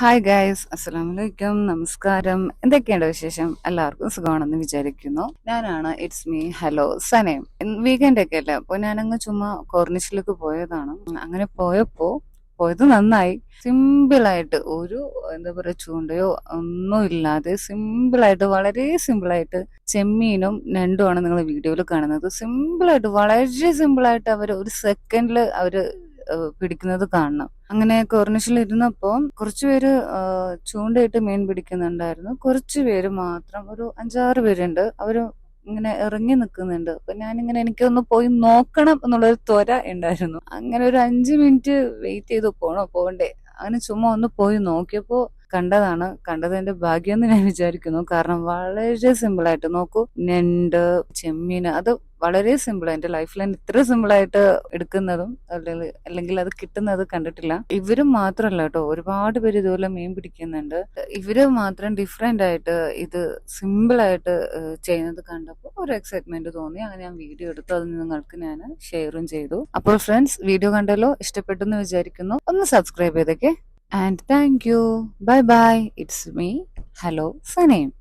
Hi guys അസ്സലാം വലൈക്കും നമസ്കാരം എന്തൊക്കെയുണ്ട് വിശേഷം? എല്ലാവർക്കും സുഖമാണെന്ന് വിചാരിക്കുന്നു. ഞാനാണ് ഇറ്റ്സ് മീ ഹലോ സനയം വീക്കെൻഡ് ഒക്കെ അല്ലേ? അപ്പോൾ ഞാനങ്ങ് ചുമ്മാ കോർണിഷിലേക്ക് പോയതാണ്. അങ്ങനെ പോയപ്പോൾ പോയത് നന്നായി. സിമ്പിളായിട്ട് ഒരു എന്താ പറയുക ചൂണ്ടയോ ഒന്നും ഇല്ലാതെ സിമ്പിളായിട്ട് വളരെ സിമ്പിളായിട്ട് ചെമ്മീനും ഞണ്ടുമാണ് നിങ്ങൾ വീഡിയോയിൽ കാണുന്നത്. സിമ്പിളായിട്ട് വളരെ സിമ്പിളായിട്ട് അവർ ഒരു സെക്കൻഡിൽ ഏഹ് പിടിക്കുന്നത് കാണണം. അങ്ങനെ കോർണിഷിൽ ഇരുന്നപ്പോ കുറച്ചുപേര് ചൂണ്ടയിട്ട് മീൻ പിടിക്കുന്നുണ്ടായിരുന്നു. കുറച്ചു പേര് മാത്രം ഒരു അഞ്ചാറ് പേരുണ്ട്. അവർ ഇങ്ങനെ ഇറങ്ങി നിൽക്കുന്നുണ്ട്. അപ്പൊ ഞാനിങ്ങനെ എനിക്കൊന്ന് പോയി നോക്കണം എന്നുള്ളൊരു ത്വര ഉണ്ടായിരുന്നു. അങ്ങനെ ഒരു അഞ്ച് മിനിറ്റ് വെയിറ്റ് ചെയ്ത് പോണോ. പോകണ്ടേ. അങ്ങനെ ചുമ്മാ ഒന്ന് പോയി നോക്കിയപ്പോ കണ്ടതാണ്. കണ്ടത് എന്റെ ഭാഗ്യം എന്ന് ഞാൻ വിചാരിക്കുന്നു. കാരണം വളരെ സിമ്പിൾ ആയിട്ട് നോക്കൂ. ഞണ്ട് ചെമ്മീൻ അത് വളരെ സിമ്പിൾ എന്റെ ലൈഫിൽ ഞാൻ ഇത്ര സിമ്പിൾ ആയിട്ട് എടുക്കുന്നതും അല്ലെങ്കിൽ അല്ലെങ്കിൽ അത് കിട്ടുന്നത് കണ്ടിട്ടില്ല. ഇവരും മാത്രമല്ല കേട്ടോ. ഒരുപാട് പേര് ഇതുപോലെ മീൻ പിടിക്കുന്നുണ്ട്. ഇവർ മാത്രം ഡിഫറെന്റ് ആയിട്ട് ഇത് സിമ്പിൾ ആയിട്ട് ചെയ്യുന്നത് കണ്ടപ്പോൾ ഒരു എക്സൈറ്റ്മെന്റ് തോന്നി. അങ്ങനെ ഞാൻ വീഡിയോ എടുത്തു. അത് നിങ്ങൾക്ക് ഞാൻ ഷെയറും ചെയ്തു. അപ്പോൾ ഫ്രണ്ട്സ് വീഡിയോ കണ്ടല്ലോ? ഇഷ്ടപ്പെട്ടെന്ന് വിചാരിക്കുന്നു. ഒന്ന് സബ്സ്ക്രൈബ് ചെയ്തേക്കെ. and thank you. Bye bye. It's me. Hello, Sunny.